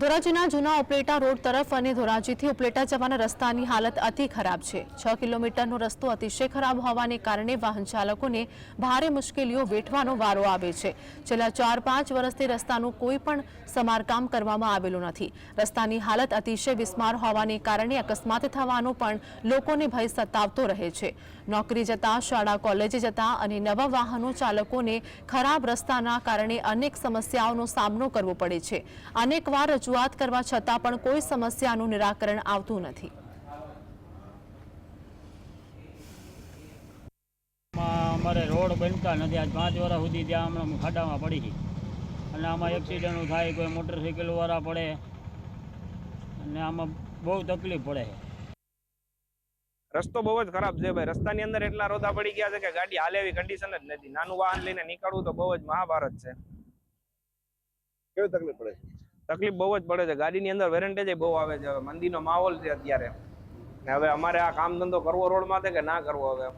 ધોરાજીના જૂના ઉપલેટા રોડ તરફ અને ધોરાજીથી ઉપલેટા જવાના રસ્તાની હાલત અતિ ખરાબ છે. છ કિલોમીટરનો રસ્તો અતિશય ખરાબ હોવાને કારણે વાહન ચાલકોને ભારે મુશ્કેલીઓ વેઠવાનો વારો આવે છે. છેલ્લા ચાર પાંચ વર્ષથી રસ્તાનું કોઈ પણ સમારકામ કરવામાં આવેલું નથી. રસ્તાની હાલત અતિશય વિસ્માર હોવાને કારણે અકસ્માત થવાનો પણ લોકોને ભય સતાવતો રહે છે. નોકરી જતા, શાળા, કોલેજે જતા અને નવા વાહનો ચાલકોને ખરાબ રસ્તાના કારણે અનેક સમસ્યાઓનો સામનો કરવો પડે છે. અનેકવાર રજૂઆત કરવા છતાં પણ કોઈ સમસ્યાનું નિરાકરણ આવતું નથી. અમારે રોડ બનતા નથી. આજ પાંચ વર્ષ સુધી ત્યાં હમણાં ખાડામાં પડી ગઈ અને આમાં એક્સિડન્ટ થાય કોઈ મોટરસાઇકલવાળા પડે. અને આમાં બહુ તકલીફ પડે રસ્તો બહુ જ ખરાબ છે ભાઈ. રસ્તાની અંદર એટલા રોદા પડી ગયા છે કે ગાડી હાલે એવી કન્ડિશન જ નથી. નાનું વાહન લઈને નીકળવું તો બહુ જ મહાભારત છે. કેવી તકલીફ પડે? તકલીફ બહુ જ પડે છે. ગાડીની અંદર વેરેન્ટેજ બહુ આવે છે. મંદીનો માહોલ છે અત્યારે. ને હવે અમારે આ કામ ધંધો કરવો રોડ છે કે ના કરવો હવે?